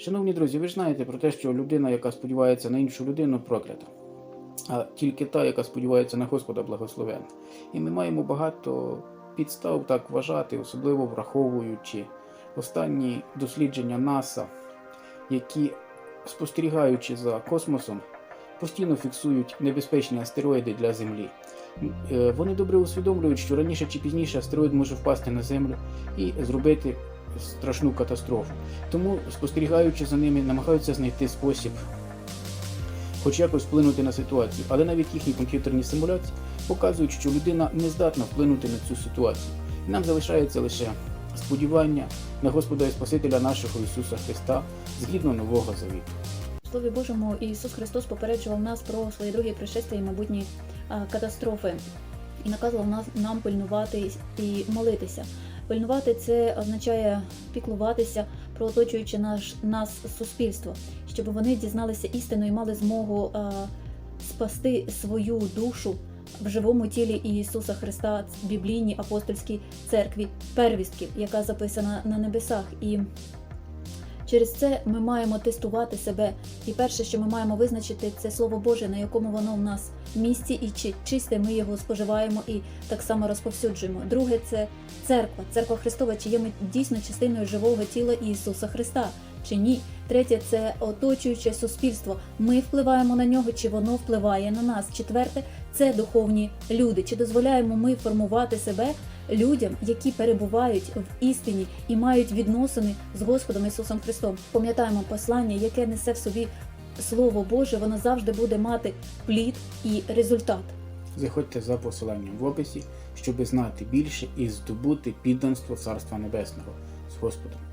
Шановні друзі, ви ж знаєте про те, що людина, яка сподівається на іншу людину, проклята. А тільки та, яка сподівається на Господа, благословенна. І ми маємо багато підстав так вважати, особливо враховуючи останні дослідження НАСА, які, спостерігаючи за космосом, постійно фіксують небезпечні астероїди для Землі. Е, Вони добре усвідомлюють, що раніше чи пізніше астероїд може впасти на Землю і зробити страшну катастрофу. Тому, спостерігаючи за ними, намагаються знайти спосіб, хоч якось вплинути на ситуацію. Але навіть їхні комп'ютерні симуляції показують, що людина не здатна вплинути на цю ситуацію. Нам залишається лише сподівання на Господа і Спасителя нашого Ісуса Христа згідно Нового Завіту. Слові Божому Ісус Христос попереджував нас про свої другі пришестя і майбутні катастрофи і наказував нас нам пильнувати і молитися. Пильнувати це означає піклуватися про оточуюче наш нас суспільство, щоб вони дізналися істину і мали змогу а, спасти свою душу в живому тілі Ісуса Христа в біблійній апостольській церкві первістків, яка записана на небесах. І Через це ми маємо тестувати себе. І перше, що ми маємо визначити, це слово Боже, на якому воно в нас в місці, і чи чисте ми його споживаємо і так само розповсюджуємо. Друге, це церква, церква Христова, чи є ми дійсно частиною живого тіла Ісуса Христа, чи ні. Третє це оточуюче суспільство. Ми впливаємо на нього, чи воно впливає на нас. Четверте це духовні люди. Чи дозволяємо ми формувати себе людям, які перебувають в істині і мають відносини з Господом Ісусом Христом. Пам'ятаємо послання, яке несе в собі Слово Боже, воно завжди буде мати плід і результат. Заходьте за посиланням в описі, щоб знати більше і здобути підданство Царства Небесного з Господом.